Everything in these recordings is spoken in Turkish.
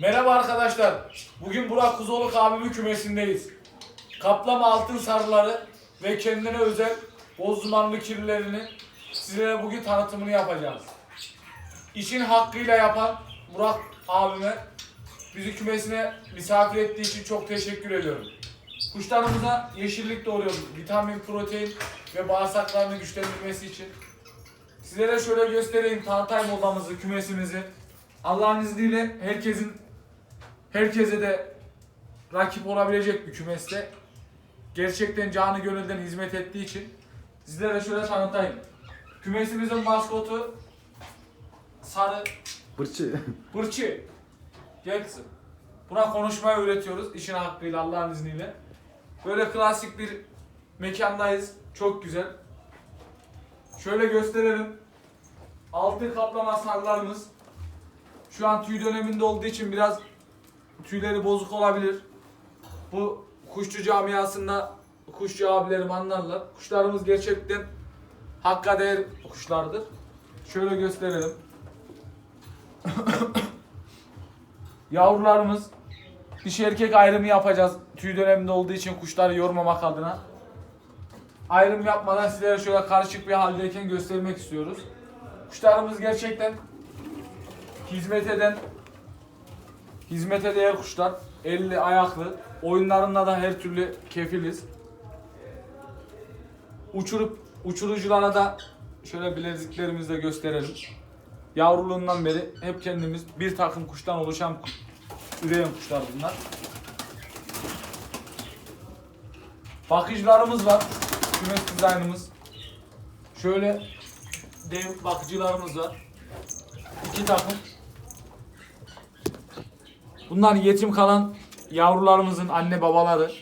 Merhaba arkadaşlar. Bugün Burak Kuzoluk abimin kümesindeyiz. Kaplama altın sarıları ve kendine özel boz dumanlı kirlilerini sizlere bugün tanıtımını yapacağız. İşin hakkıyla yapan Burak abime bizi kümesine misafir ettiği için çok teşekkür ediyorum. Kuşlarımıza yeşillik doğuruyoruz. Vitamin, protein ve bağırsaklarını güçlendirmesi için. Sizlere şöyle göstereyim tanıtayım odamızı, kümesimizi. Allah'ın izniyle herkesin herkese de rakip olabilecek bir kümeste. Gerçekten canı gönülden hizmet ettiği için sizlere şöyle tanıtayım. Kümesimizin maskotu sarı Bırçı. Burçi. Gel kızım. Buna konuşmayı öğretiyoruz işin hakkıyla Allah'ın izniyle. Böyle klasik bir mekandayız. Çok güzel. Şöyle gösterelim. Altın kaplama sarılarımız. Şu an tüy döneminde olduğu için biraz tüyleri bozuk olabilir. Bu kuşçu camiasında kuşçu abilerim anlarlar. Kuşlarımız gerçekten hakka değer kuşlardır. Şöyle gösterelim. Yavrularımız dişi erkek ayrımı yapacağız. Tüy döneminde olduğu için kuşları yormamak adına. Ayrım yapmadan sizlere şöyle karışık bir haldeyken göstermek istiyoruz. Kuşlarımız gerçekten hizmet eden, hizmete değer kuşlar. Elli, ayaklı. Oyunlarında da her türlü kefiliz. Uçurup uçuruculara da şöyle bileziklerimizi de gösterelim. Yavruluğundan beri hep kendimiz bir takım kuştan oluşan üreyen kuşlar bunlar. Bakıcılarımız var. Kümes dizaynımız. Şöyle dev bakıcılarımız var. İki takım. Bunlar yetim kalan yavrularımızın anne babaları.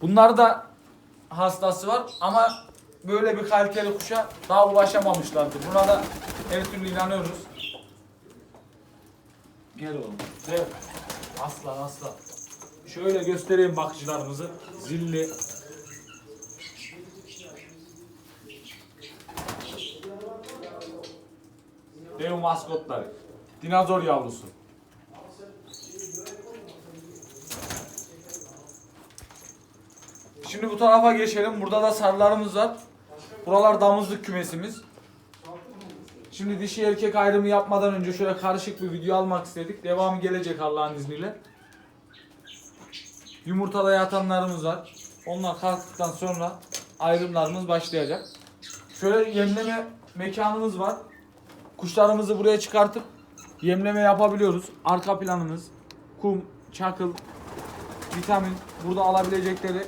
Bunlar da hastası var ama böyle bir kaliteli kuşa daha ulaşamamışlardı. Buna da her türlü inanıyoruz. Gel oğlum. Gel. Aslan aslan. Şöyle göstereyim bakıcılarımızı. Zilli. Dev maskotları. Dinozor yavrusu. Şimdi bu tarafa geçelim. Burada da sarılarımız var. Buralar damızlık kümesimiz. Şimdi dişi erkek ayrımı yapmadan önce şöyle karışık bir video almak istedik. Devamı gelecek Allah'ın izniyle. Yumurtada yatanlarımız var. Onlar kalktıktan sonra ayrımlarımız başlayacak. Şöyle yemleme mekanımız var. Kuşlarımızı buraya çıkartıp yemleme yapabiliyoruz. Arka planımız, kum, çakıl, vitamin burada alabilecekleri,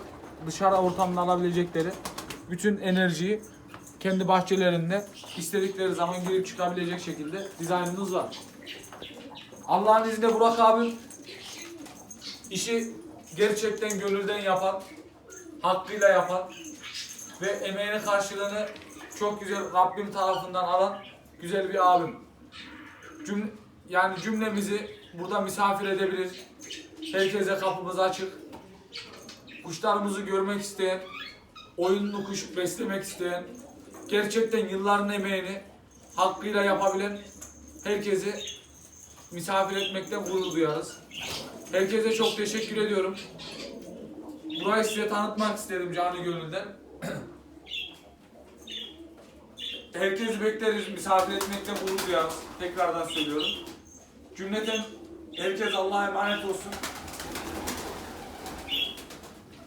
dışarı ortamda alabilecekleri bütün enerjiyi kendi bahçelerinde istedikleri zaman girip çıkabilecek şekilde dizaynımız var. Allah'ın izniyle Burak abim işi gerçekten gönülden yapan, hakkıyla yapan ve emeğinin karşılığını çok güzel Rabbim tarafından alan güzel bir abim. Cüm yani cümlemizi burada misafir edebilir. Herkese kapımız açık. Kuşlarımızı görmek isteyen, oyunlu kuş beslemek isteyen, gerçekten yılların emeğini hakkıyla yapabilen herkesi misafir etmekten gurur duyarız. Herkese çok teşekkür ediyorum. Burayı size tanıtmak istedim canı gönülden. Herkesi bekleriz, misafir etmekten gurur duyarız. Tekrardan söylüyorum. Cümleten herkes Allah'a emanet olsun.